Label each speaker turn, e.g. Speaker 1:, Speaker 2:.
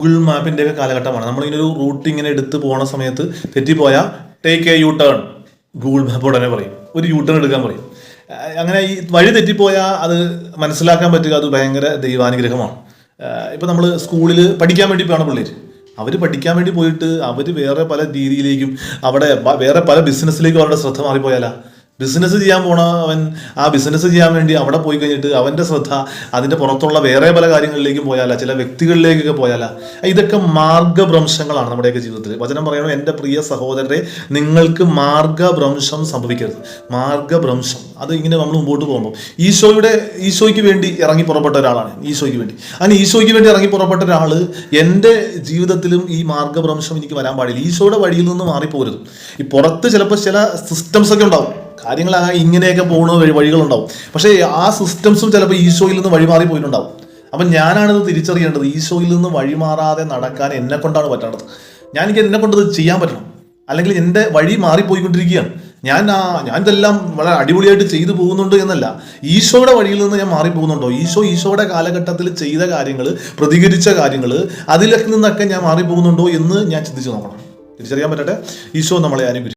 Speaker 1: Google മാപ്പിന്റെ ഒക്കെ കാലഘട്ടമാണ്. നമ്മളിങ്ങനെ ഒരു റൂട്ട് ഇങ്ങനെ എടുത്ത് പോണ സമയത്ത് തെറ്റിപ്പോയാൽ take a U turn Google map ഉടനെ പറയും. ഒരു യു ടേൺ എടുക്കാൻ പറയും. അങ്ങനെ ഈ വഴി തെറ്റിപ്പോയാൽ അത് മനസ്സിലാക്കാൻ പറ്റുക അത് ഭയങ്കര ദൈവാനുഗ്രഹമാണ്. ഇപ്പം നമ്മൾ സ്കൂളിൽ പഠിക്കാൻ വേണ്ടി പോകണം പിള്ളേർ അവർ പഠിക്കാൻ വേണ്ടി പോയിട്ട് അവർ വേറെ പല രീതിയിലേക്കും അവിടെ വേറെ പല ബിസിനസ്സിലേക്കും അവരുടെ ശ്രദ്ധ മാറിപ്പോയാലാ. ബിസിനസ് ചെയ്യാൻ പോണ അവൻ ആ ബിസിനസ് ചെയ്യാൻ വേണ്ടി അവിടെ പോയി കഴിഞ്ഞിട്ട് അവന്റെ ശ്രദ്ധ അതിന്റെ പുറത്തുള്ള വേറെ പല കാര്യങ്ങളിലേക്കും പോയാല ചില വ്യക്തികളിലേക്കൊക്കെ പോയാല. ഇതൊക്കെ മാർഗഭ്രംശങ്ങളാണ് നമ്മുടെയൊക്കെ ജീവിതത്തിൽ വചനം പറയണം എന്റെ പ്രിയ സഹോദരരെ നിങ്ങൾക്ക് മാർഗഭ്രംശം സംഭവിക്കരുത്. മാർഗഭ്രംശം. അത് ഇങ്ങനെ നമ്മൾ മുമ്പോട്ട് പോകുമ്പോൾ ഈശോയുടെ ഈശോയ്ക്ക് വേണ്ടി ഇറങ്ങി പുറപ്പെട്ട ഒരാളാണ് ഈശോയ്ക്ക് വേണ്ടി. അങ്ങനെ ഈശോയ്ക്ക് വേണ്ടി ഇറങ്ങി പുറപ്പെട്ട ഒരാൾ എന്റെ ജീവിതത്തിലും ഈ മാർഗഭ്രംശം എനിക്ക് വരാൻ പാടില്ല. ഈശോയുടെ വഴിയിൽ നിന്ന് മാറിപ്പോരുത്. ഈ പുറത്ത് ചിലപ്പോൾ ചില സിസ്റ്റംസ് ഒക്കെ ഉണ്ടാവും. കാര്യങ്ങൾ ഇങ്ങനെയൊക്കെ പോകുന്ന വഴി വഴികളുണ്ടാവും. പക്ഷേ ആ സിസ്റ്റംസും ചിലപ്പോൾ ഈശോയിൽ നിന്ന് വഴിമാറി പോയിട്ടുണ്ടാവും. അപ്പം ഞാനാണിത് തിരിച്ചറിയേണ്ടത്. ഈശോയിൽ നിന്ന് വഴിമാറാതെ നടക്കാൻ എന്നെ കൊണ്ടാണ് പറ്റേണ്ടത്. ഞാൻ എനിക്ക് എന്നെ കൊണ്ടത് ചെയ്യാൻ പറ്റണം. അല്ലെങ്കിൽ എന്റെ വഴി മാറിപ്പോയിക്കൊണ്ടിരിക്കുകയാണ്. ഞാൻ ആ ഞാൻ ഇതെല്ലാം വളരെ അടിപൊളിയായിട്ട് ചെയ്തു പോകുന്നുണ്ട് എന്നല്ല. ഈശോയുടെ വഴിയിൽ നിന്ന് ഞാൻ മാറിപ്പോകുന്നുണ്ടോ? ഈശോ ഈശോയുടെ കാലഘട്ടത്തിൽ ചെയ്ത കാര്യങ്ങൾ പ്രതികരിച്ച കാര്യങ്ങൾ അതിലൊക്കെ നിന്നൊക്കെ ഞാൻ മാറിപ്പോകുന്നുണ്ടോ എന്ന് ഞാൻ ചിന്തിച്ച് നോക്കണം. തിരിച്ചറിയാൻ പറ്റട്ടെ? ഈശോ നമ്മളെ അനുഗ്രഹിക്കും